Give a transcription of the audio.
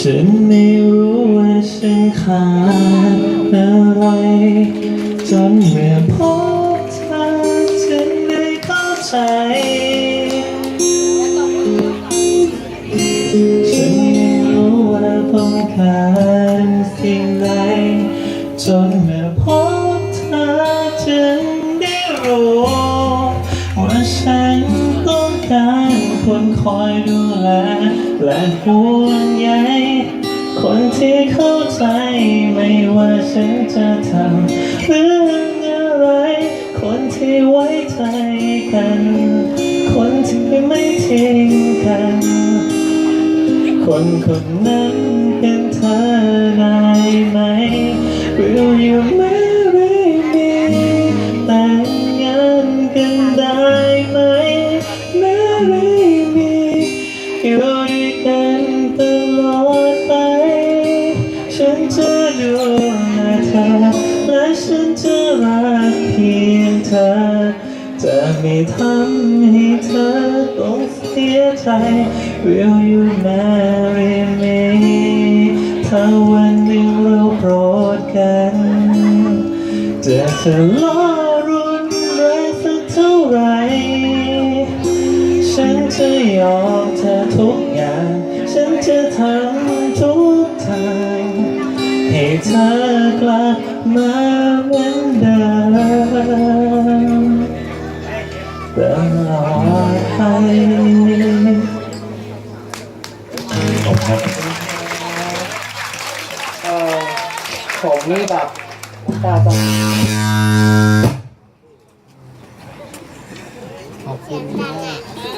ฉันไม่รู้ว่าฉันขาดอะไร จนเมื่อพบเธอฉันได้เข้าใจ ว่าผมขาดสิ่งใดจนเมื่อพบเธอจึงได้รู้ว่าฉันต้องการคนคอยดูแลและห่วงใยคนที่เข้าใจไม่ว่าฉันจะทำเรื่องอะไร คนที่ไว้ใจกัน คนที่ไม่ทิ้งกัน คนคนนั้นเป็นเธอได้ไหม Will you marry me แต่งงานกันได้ไหม Marry me อยู่ด้วยกันตลอดไป ฉันจะดูแลเธอ และฉันจะรักเพียงเธอ จะไม่ทำให้เธอต้องเสียใจ Will you marry กันจะทะเลาะรุนแรงสักเท่าไร ฉันจะยอมเธอทุกอย่าง ฉันจะทำทุกทาง ให้เธอกลับมาเหมือนเดิมตลอดไปขอบคุณครับ ผมนี่แบบตาจะขอบคุณมาก